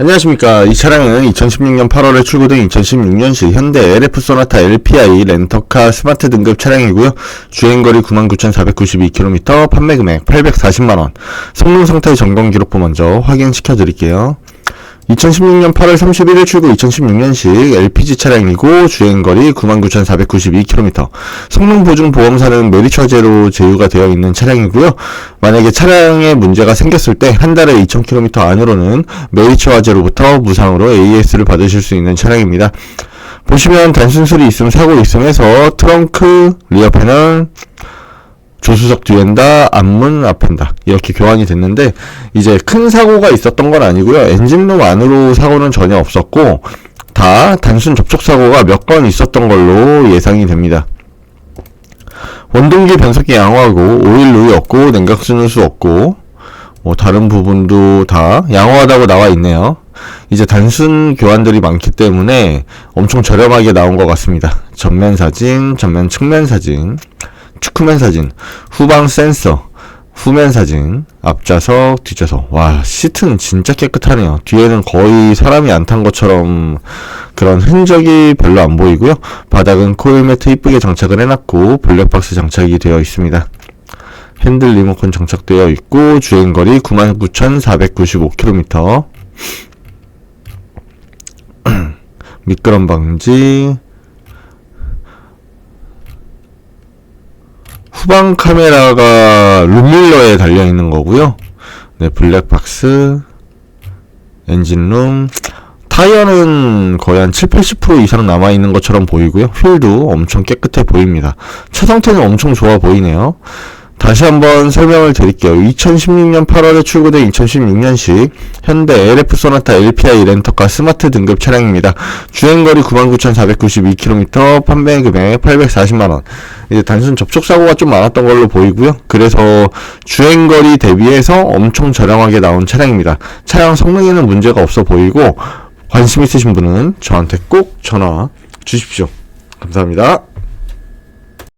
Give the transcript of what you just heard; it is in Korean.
안녕하십니까. 이 차량은 2016년 8월에 출고된 2016년식 현대 LF 소나타 LPI 렌터카 스마트 등급 차량이고요. 주행거리 99,492km, 판매 금액 840만원. 성능 상태 점검 기록부 먼저 확인시켜 드릴게요. 2016년 8월 31일 출고 2016년식 LPG 차량이고 주행거리 99,492km 성능 보증 보험사는 메리처제로 제휴가 되어 있는 차량이고요. 만약에 차량에 문제가 생겼을 때 한 달에 2,000km 안으로는 메리처제로부터 무상으로 AS를 받으실 수 있는 차량입니다. 보시면 단순 소리 있음 사고 있음 해서 트렁크 리어 패널 조수석 뒤엔다, 앞문 앞엔다 이렇게 교환이 됐는데 이제 큰 사고가 있었던 건 아니고요. 엔진룸 안으로 사고는 전혀 없었고 다 단순 접촉 사고가 몇 건 있었던 걸로 예상이 됩니다. 원동기 변속기 양호하고 오일 누이 없고 냉각수누수 없고 뭐 다른 부분도 다 양호하다고 나와 있네요. 이제 단순 교환들이 많기 때문에 엄청 저렴하게 나온 것 같습니다. 전면 사진, 전면 측면 사진, 축후면 사진, 후방 센서, 후면 사진, 앞좌석, 뒷좌석. 와, 시트는 진짜 깨끗하네요. 뒤에는 거의 사람이 안 탄 것처럼 그런 흔적이 별로 안 보이고요. 바닥은 코일 매트 이쁘게 장착을 해놨고 블랙박스 장착이 되어 있습니다. 핸들 리모컨 장착되어 있고 주행거리 99,495km 미끄럼 방지 후방 카메라가 룸밀러에 달려 있는 거고요. 네, 블랙박스, 엔진룸, 타이어는 거의 한 7, 80% 이상 남아 있는 것처럼 보이고요. 휠도 엄청 깨끗해 보입니다. 차 상태는 엄청 좋아 보이네요. 다시 한번 설명을 드릴게요. 2016년 8월에 출고된 2016년식 현대 LF 소나타 LPI 렌터카 스마트 등급 차량입니다. 주행거리 99,492km, 판매 금액 840만원. 이제 단순 접촉 사고가 좀 많았던 걸로 보이고요. 그래서 주행거리 대비해서 엄청 저렴하게 나온 차량입니다. 차량 성능에는 문제가 없어 보이고 관심 있으신 분은 저한테 꼭 전화 주십시오. 감사합니다.